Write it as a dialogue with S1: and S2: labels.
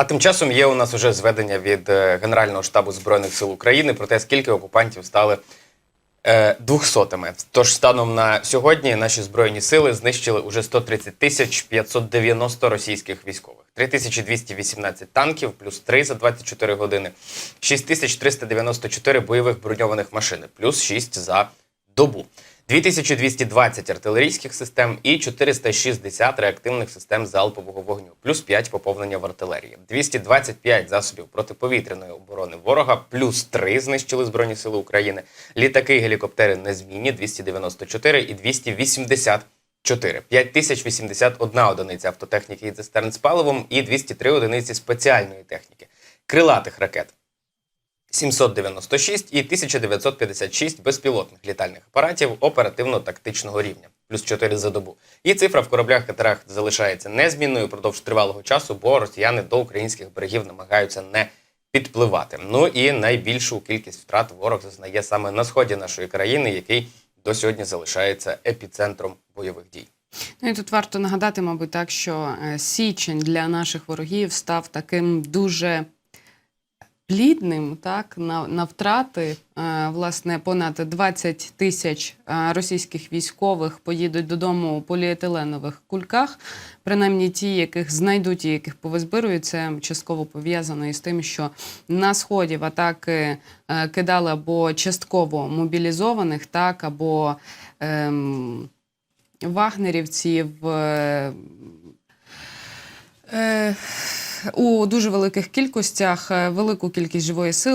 S1: А тим часом є у нас уже зведення від е, Генерального штабу Збройних сил України про те, скільки окупантів стали е, двохсотими. Тож станом на сьогодні наші збройні сили знищили уже 130 тисяч 590 російських військових, 3218 танків, плюс 3 за 24 години, 6394 бойових броньованих машин, плюс 6 за добу. 2220 артилерійських систем і 460 реактивних систем залпового вогню, плюс 5 поповнення в артилерії, 225 засобів протиповітряної оборони ворога, плюс 3 знищили Збройні Сили України, літаки і гелікоптери незмінні 294 і 284, 5081 одиниця автотехніки і цистерн з паливом і 203 одиниці спеціальної техніки, крилатих ракет 796 і 1956 безпілотних літальних апаратів оперативно-тактичного рівня, плюс 4 за добу. І цифра в кораблях катерах залишається незмінною впродовж тривалого часу, бо росіяни до українських берегів намагаються не підпливати. Ну і найбільшу кількість втрат ворог зазнає саме на сході нашої країни, який до сьогодні залишається епіцентром бойових дій.
S2: Ну і тут варто нагадати, мабуть, так, що е, січень для наших ворогів став таким дуже плідним, так, на, на втрати. Е, Власне, понад 20 тисяч е, російських військових поїдуть додому у поліетиленових кульках. Принаймні ті, яких знайдуть і яких повизбирують, це частково пов'язано із тим, що на сході в атаки е, кидали або частково мобілізованих, так, або ем, вагнерівців. Е, е, у дуже великих кількостях, е, велику кількість живої сили.